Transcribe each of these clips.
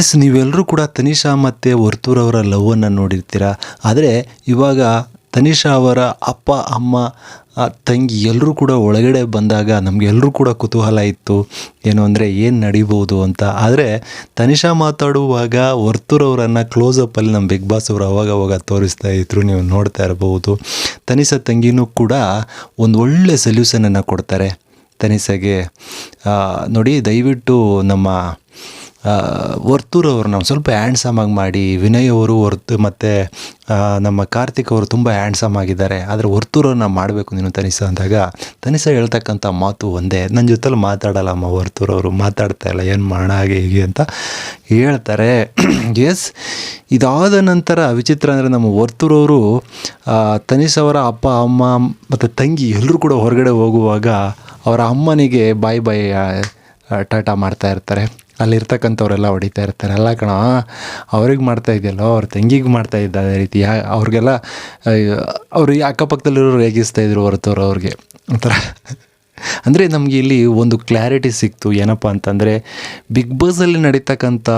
S ನೀವೆಲ್ಲರೂ ಕೂಡ ತನಿಷಾ ಮತ್ತು ವರ್ತೂರವರ ಲವ್ವನ್ನು ನೋಡಿರ್ತೀರ? ಆದರೆ ಇವಾಗ ತನಿಷಾ ಅವರ ಅಪ್ಪ, ಅಮ್ಮ ತಂಗಿ ಎಲ್ಲರೂ ಕೂಡ ಒಳಗಡೆ ಬಂದಾಗ ನಮಗೆಲ್ಲರೂ ಕೂಡ ಕುತೂಹಲ ಇತ್ತು. ಏನು ಅಂದರೆ ಏನು ನಡಿಬೋದು ಅಂತ. ಆದರೆ ತನಿಷಾ ಮಾತಾಡುವಾಗ ವರ್ತೂರವರನ್ನು ಕ್ಲೋಸಪ್ಪಲ್ಲಿ ನಮ್ಮ ಬಿಗ್ ಬಾಸ್ ಅವರು ಅವಾಗ ಅವಾಗ ತೋರಿಸ್ತಾ ಇದ್ರು. ನೀವು ನೋಡ್ತಾ ಇರಬಹುದು ತನಿಷಾ ತಂಗಿನೂ ಕೂಡ ಒಂದು ಒಳ್ಳೆ ಸೊಲ್ಯೂಷನನ್ನು ಕೊಡ್ತಾರೆ. ತನಿಷಾಗೆ ನೋಡಿ, ದಯವಿಟ್ಟು ನಮ್ಮ ವರ್ತೂರ್ ಅವರು ನಾವು ಸ್ವಲ್ಪ ಹ್ಯಾಂಡ್ಸಮ್ ಆಗಿ ಮಾಡಿ, ವಿನಯ್ ಅವರು ವರ್ತು ಮತ್ತು ನಮ್ಮ ಕಾರ್ತಿಕ್ ಅವರು ತುಂಬ ಹ್ಯಾಂಡ್ಸಮ್ ಆಗಿದ್ದಾರೆ. ಆದರೆ ವರ್ತೂರ್ ನಾವು ಮಾಡಬೇಕು ನೀನು ತನಿಸ ಅಂದಾಗ ತನಿಸ ಹೇಳ್ತಕ್ಕಂಥ ಮಾತು ಒಂದೇ. ನನ್ನ ಜೊತೆಲಿ ಮಾತಾಡಲ್ಲಮ್ಮ ವರ್ತೂರ್ ಅವರು, ಮಾತಾಡ್ತಾ ಇಲ್ಲ, ಏನು ಮಾಡೋಣ, ಹಾಗೆ, ಹೀಗೆ ಅಂತ ಹೇಳ್ತಾರೆ. ಎಸ್ ಇದಾದ ನಂತರ ವಿಚಿತ್ರ ಅಂದರೆ ನಮ್ಮ ವರ್ತೂರ್ ಅವರು ತನಿಷ್ ಅವರ ಅಪ್ಪ, ಅಮ್ಮ, ಮತ್ತು ತಂಗಿ ಎಲ್ಲರೂ ಕೂಡ ಹೊರಗಡೆ ಹೋಗುವಾಗ ಅವರ ಅಮ್ಮನಿಗೆ ಬಾಯ್ ಬಾಯ್ ಟಾಟಾ ಮಾಡ್ತಾ ಇರ್ತಾರೆ. ಅಲ್ಲಿರ್ತಕ್ಕಂಥವ್ರೆಲ್ಲ ಹೊಡಿತಾ ಇರ್ತಾರೆ. ಅಲ್ಲ ಕಣ, ಅವ್ರಿಗೆ ಮಾಡ್ತಾ ಇದೆಯಲ್ಲೋ, ಅವ್ರ ತಂಗಿಗೆ ಮಾಡ್ತಾ ಇದ್ದ ಅದೇ ರೀತಿ. ಯಾ, ಅವ್ರಿಗೆಲ್ಲ ಅವ್ರು ಅಕ್ಕಪಕ್ಕದಲ್ಲಿರೋರು ರೇಗಿಸ್ತಾ ಇದ್ರು ಹೊರತವ್ರು ಅವ್ರಿಗೆ. ಒಂಥರ. ಅಂದರೆ ನಮಗೆ ಇಲ್ಲಿ ಒಂದು ಕ್ಲಾರಿಟಿ ಸಿಕ್ತು. ಏನಪ್ಪ ಅಂತಂದರೆ, ಬಿಗ್ ಬಾಸಲ್ಲಿ ನಡೀತಕ್ಕಂಥ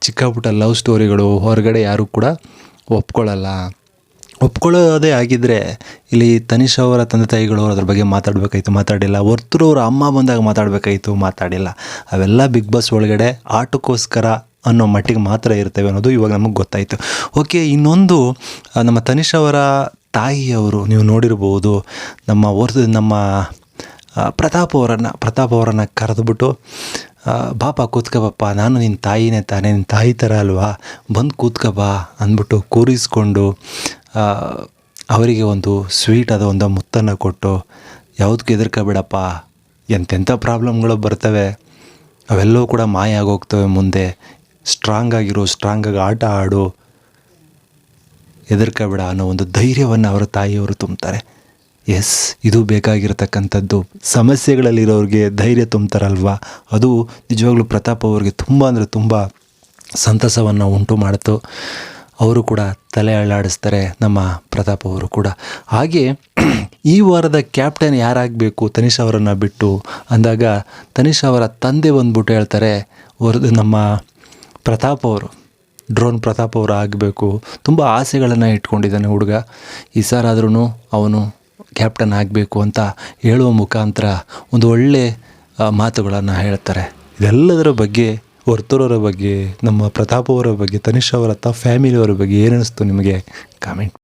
ಚಿಕ್ಕಪುಟ್ಟ ಲವ್ ಸ್ಟೋರಿಗಳು ಹೊರಗಡೆ ಯಾರೂ ಕೂಡ ಒಪ್ಕೊಳ್ಳಲ್ಲ ಒಪ್ಕೊಳ್ಳೋದೇ ಆಗಿದ್ದರೆ ಇಲ್ಲಿ ತನಿಷ್ ಅವರ ತಂದೆ ತಾಯಿಗಳು ಅದ್ರ ಬಗ್ಗೆ ಮಾತಾಡಬೇಕಾಯ್ತು, ಮಾತಾಡಿಲ್ಲ. ವರ್ತೂರು ಅವರ ಅಮ್ಮ ಬಂದಾಗ ಮಾತಾಡಬೇಕಾಯ್ತು, ಮಾತಾಡಿಲ್ಲ. ಅವೆಲ್ಲ ಬಿಗ್ ಬಾಸ್ ಒಳಗಡೆ ಆಟಕ್ಕೋಸ್ಕರ ಅನ್ನೋ ಮಟ್ಟಿಗೆ ಮಾತ್ರ ಇರ್ತವೆ ಅನ್ನೋದು ಇವಾಗ ನಮಗೆ ಗೊತ್ತಾಯಿತು. ಓಕೆ, ಇನ್ನೊಂದು ನಮ್ಮ ತನಿಷ್ ಅವರ ತಾಯಿಯವರು ನೀವು ನೋಡಿರ್ಬೋದು, ನಮ್ಮ ವರ್ ನಮ್ಮ ಪ್ರತಾಪ್ ಅವರನ್ನು ಪ್ರತಾಪ್ ಅವರನ್ನು ಕರೆದುಬಿಟ್ಟು ಬಾಪ, ಕೂತ್ಕಬಪ್ಪ, ನಾನು ನಿನ್ನ ತಾಯಿನೇ ತಾನೇ, ನಿನ್ನ ತಾಯಿ ಥರ ಅಲ್ವಾ? ಬಂದು ಕೂತ್ಕ ಬಾ ಅಂದ್ಬಿಟ್ಟು ಕೂರಿಸ್ಕೊಂಡು ಅವರಿಗೆ ಒಂದು ಸ್ವೀಟ್ ಅದು ಒಂದು ಮುತ್ತನ್ನು ಕೊಟ್ಟು, ಯಾವುದಕ್ಕೆ ಹೆದರ್ಕೋಬೇಡಪ್ಪ, ಎಂತೆಂಥ ಪ್ರಾಬ್ಲಮ್ಗಳು ಬರ್ತವೆ, ಅವೆಲ್ಲವೂ ಕೂಡ ಮಾಯ ಆಗೋಗ್ತವೆ ಮುಂದೆ. ಸ್ಟ್ರಾಂಗ್ ಆಗಿರು ಸ್ಟ್ರಾಂಗಾಗಿ ಆಟ ಆಡು. ಹೆದರ್ಕೋಬೇಡ ಅನ್ನೋ ಒಂದು ಧೈರ್ಯವನ್ನು ಅವರ ತಾಯಿಯವರು ತುಂಬ್ತಾರೆ. ಎಸ್ ಇದು ಬೇಕಾಗಿರತಕ್ಕಂಥದ್ದು. ಸಮಸ್ಯೆಗಳಲ್ಲಿರೋರಿಗೆ ಧೈರ್ಯ ತುಂಬ್ತಾರಲ್ವ? ಅದು ನಿಜವಾಗ್ಲೂ ಪ್ರತಾಪ್ ಅವ್ರಿಗೆ ತುಂಬ ಅಂದರೆ ತುಂಬ ಸಂತಸವನ್ನು ಉಂಟು ಮಾಡಿತು. ಅವರು ಕೂಡ ತಲೆ ಅಳ್ಳಾಡಿಸ್ತಾರೆ ನಮ್ಮ ಪ್ರತಾಪ್ ಅವರು ಕೂಡ. ಹಾಗೆ ಈ ವಾರದ ಕ್ಯಾಪ್ಟನ್ ಯಾರಾಗಬೇಕು ತನಿಷ್ ಅವರನ್ನು ಬಿಟ್ಟು? ಅಂದಾಗ ತನಿಷ್ ಅವರ ತಂದೆ ಬಂದ್ಬಿಟ್ಟು ಹೇಳ್ತಾರೆ ವರದ ನಮ್ಮ ಪ್ರತಾಪ್ ಅವರು, ಡ್ರೋನ್ ಪ್ರತಾಪ್ ಅವರು ಆಗಬೇಕು. ತುಂಬ ಆಸೆಗಳನ್ನು ಇಟ್ಕೊಂಡಿದ್ದಾನೆ ಹುಡುಗ. ಈ ಸಾರಾದ್ರೂ ಅವನು ಕ್ಯಾಪ್ಟನ್ ಆಗಬೇಕು ಅಂತ ಹೇಳುವ ಮುಖಾಂತರ ಒಂದು ಒಳ್ಳೆ ಮಾತುಗಳನ್ನು ಹೇಳ್ತಾರೆ. ಇದೆಲ್ಲದರ ಬಗ್ಗೆ ವರ್ತೂರವರ ಬಗ್ಗೆ ನಮ್ಮ ಪ್ರತಾಪ್ ಅವರ ಬಗ್ಗೆ ತನಿಷ್ ಅವರ ತ ಫ್ಯಾಮಿಲಿಯವರ ಬಗ್ಗೆ ಏನು ನಿಮಗೆ? ಕಾಮೆಂಟ್